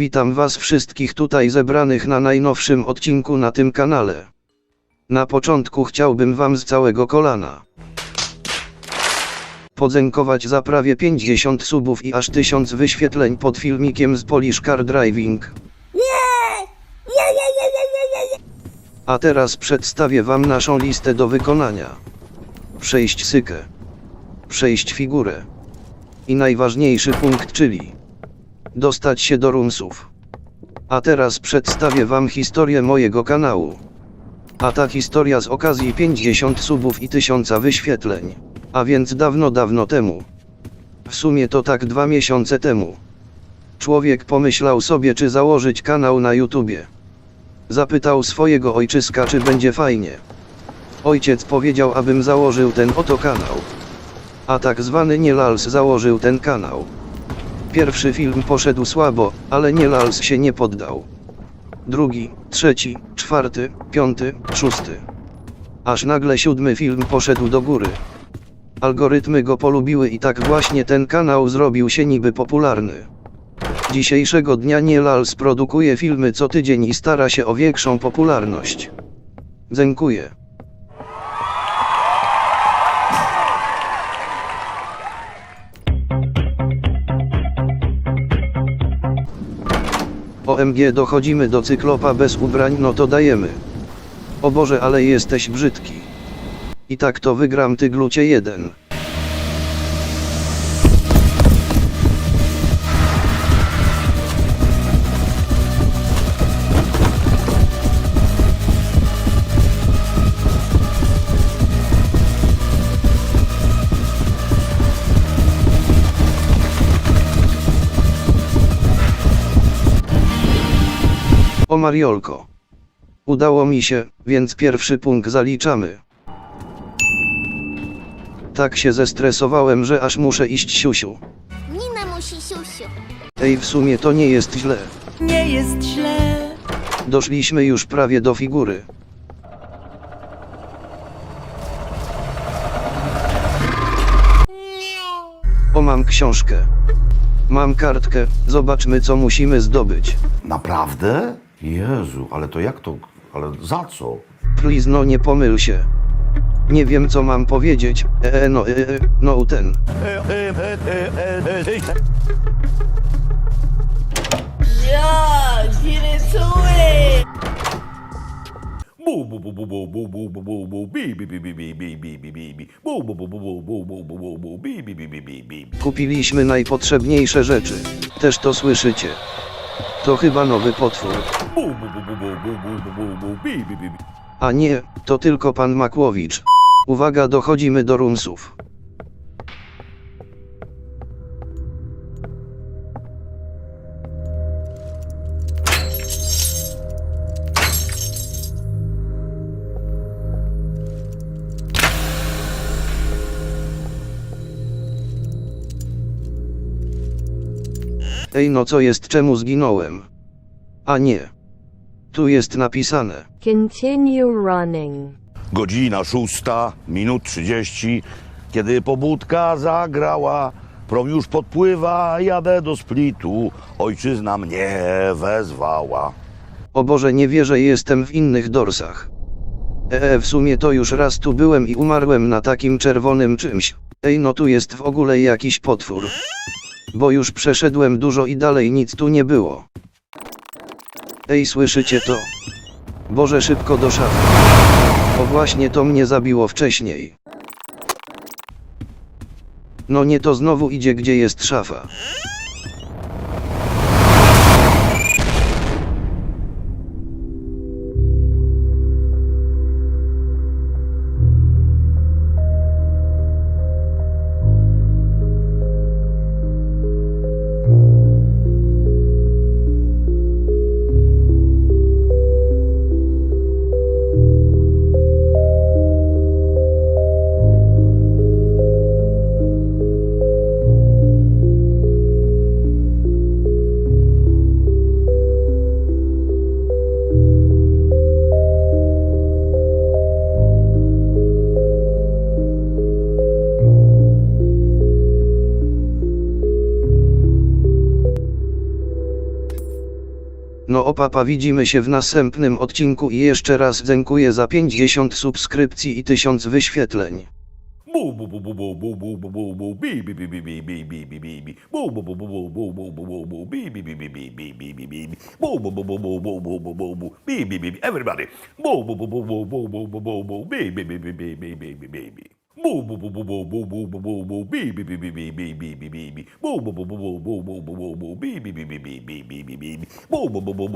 Witam was wszystkich tutaj zebranych na najnowszym odcinku na tym kanale. Na początku chciałbym wam z całego kolana podziękować za prawie 50 subów i aż 1000 wyświetleń pod filmikiem z Polish Car Driving. A teraz przedstawię wam naszą listę do wykonania. Przejść sykę. Przejść figurę. I najważniejszy punkt, czyli dostać się do rumsów. A teraz przedstawię wam historię mojego kanału. A ta historia z okazji 50 subów i 1000 wyświetleń. A więc dawno, dawno temu. W sumie to tak dwa miesiące temu. Człowiek pomyślał sobie, czy założyć kanał na YouTubie. Zapytał swojego ojczyska, czy będzie fajnie. Ojciec powiedział, abym założył ten oto kanał. A tak zwany Nielals założył ten kanał. Pierwszy film poszedł słabo, ale Nielals się nie poddał. Drugi, trzeci, czwarty, piąty, szósty. Aż nagle siódmy film poszedł do góry. Algorytmy go polubiły i tak właśnie ten kanał zrobił się niby popularny. Dzisiejszego dnia Nielals produkuje filmy co tydzień i stara się o większą popularność. Dziękuję. OMG dochodzimy do cyklopa bez ubrań no to dajemy. O Boże ale jesteś brzydki. I tak to wygram ty glucie jeden. Mariolko. Udało mi się, więc pierwszy punkt zaliczamy. Tak się zestresowałem, że aż muszę iść siusiu. Nina musi siusiu. Ej, w sumie to nie jest źle. Nie jest źle. Doszliśmy już prawie do figury. O, mam książkę. Mam kartkę, zobaczmy co musimy zdobyć. Naprawdę? Jezu, ale to jak to? Ale za co? Please no nie pomyl się. Nie wiem co mam powiedzieć, e, no, e, e, no ten. Ja, get into it. Boo boo boo boo boo boo boo boo boo boo bee bee bee bee bee bee bee bee bee bee boo boo boo boo boo boo boo boo boo boo bee bee bee bee bee bee Kupiliśmy najpotrzebniejsze rzeczy. Też to słyszycie. To chyba nowy potwór. A nie, to tylko pan Makłowicz. Uwaga, dochodzimy do rumsów. Ej no co jest czemu zginąłem? A nie. Tu jest napisane. Continue running. Godzina szósta, minut trzydzieści, kiedy pobudka zagrała, prom już podpływa, jadę do Splitu, ojczyzna mnie wezwała. O Boże, nie wierzę, jestem w innych dorsach. Eee, w sumie to już raz tu byłem i umarłem na takim czerwonym czymś. Ej, no tu jest w ogóle jakiś potwór. Bo już przeszedłem dużo i dalej nic tu nie było. Ej, słyszycie to? Boże, szybko do szafy. O właśnie to mnie zabiło wcześniej. No nie to znowu idzie gdzie jest szafa. No opapa widzimy się w następnym odcinku i jeszcze raz dziękuję za 50 subskrypcji i 1000 wyświetleń. Everybody Boo boo boo boo boo boo boo boo boo boo bee bee bee bee bee bee bee bee bee bee boo boo boo boo boo boo boo boo boo boo bee bee bee bee bee bee bee bee bee boo boo boo boo